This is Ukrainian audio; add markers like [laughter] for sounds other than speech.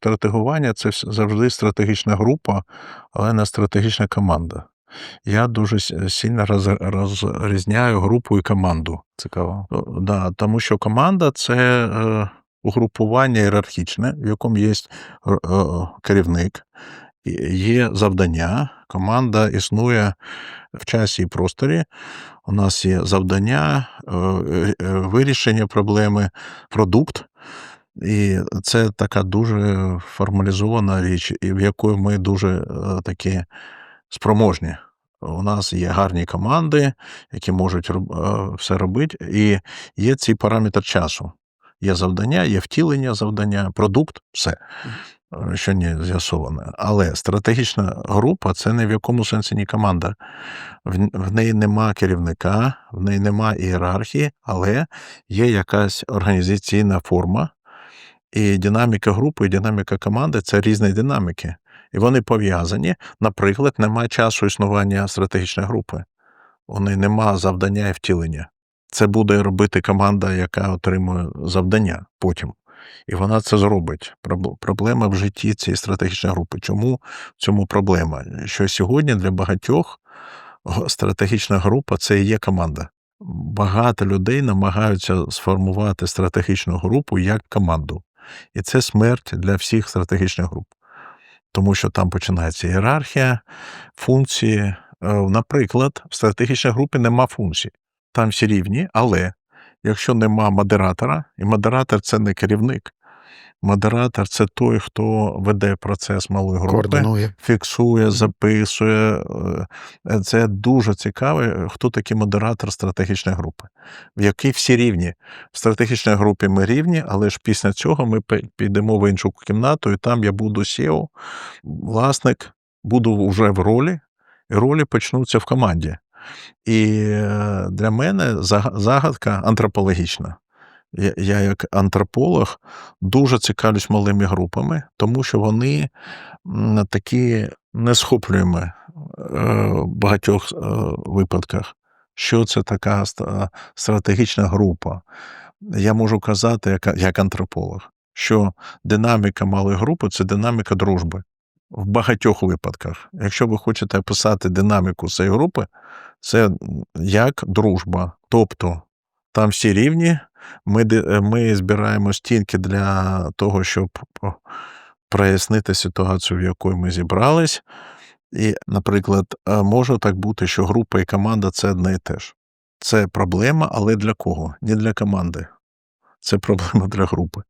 стратегування це завжди стратегічна група, але не стратегічна команда. Я дуже сильно роз, розрізняю групу і команду. Цікаво. Да, тому що команда це е, угрупування ієрархічне, в якому є е, керівник, є завдання. Команда існує в часі і просторі. У нас є завдання, е, е, е, вирішення проблеми, продукт. І це така дуже формалізована річ, в якої ми дуже е, такі спроможні. У нас є гарні команди, які можуть е, все робити, і є ці параметр часу. Є завдання, є втілення завдання, продукт, все, що не з'ясоване. Але стратегічна група це не в якому сенсі не команда. В, в неї нема керівника, в неї нема ієрархії, але є якась організаційна форма, і динаміка групи, і динаміка команди це різні динаміки. І вони пов'язані. Наприклад, немає часу існування стратегічної групи. У неї нема завдання і втілення. Це буде робити команда, яка отримує завдання потім. І вона це зробить. Проблема в житті цієї стратегічної групи. Чому в цьому проблема? Що сьогодні для багатьох стратегічна група це і є команда. Багато людей намагаються сформувати стратегічну групу як команду. І це смерть для всіх стратегічних груп. Тому що там починається ієрархія, функції. Е, Наприклад, в стратегічній групі нема функцій. Там всі рівні, але якщо нема модератора, і модератор це не керівник, модератор це той, хто веде процес малої групи, Координує. фіксує, записує. Е, Це дуже цікаво, хто такий модератор стратегічної групи, в якій всі рівні. В стратегічній групі ми рівні, але ж після цього ми підемо в іншу кімнату, і там я буду SEO, власник, буду вже в ролі, і ролі почнуться в команді. І е, для мене загадка антропологічна. Я, як антрополог дуже цікавлюсь малими групами, тому що вони такі несхоплюємо е, в багатьох е, випадках. Що це така стратегічна група? Я можу казати, як, як антрополог, що динаміка малої групи це динаміка дружби. В багатьох випадках. Якщо ви хочете описати динаміку цієї групи, це як дружба. Тобто там всі рівні, ми, ди- ми збираємо стінки для того, щоб прояснити ситуацію, в якої ми зібрались. І, наприклад, е, може так бути, що група і команда це одне і те ж. Це проблема, але для кого? Не для команди. Це [laughs] проблема для групи.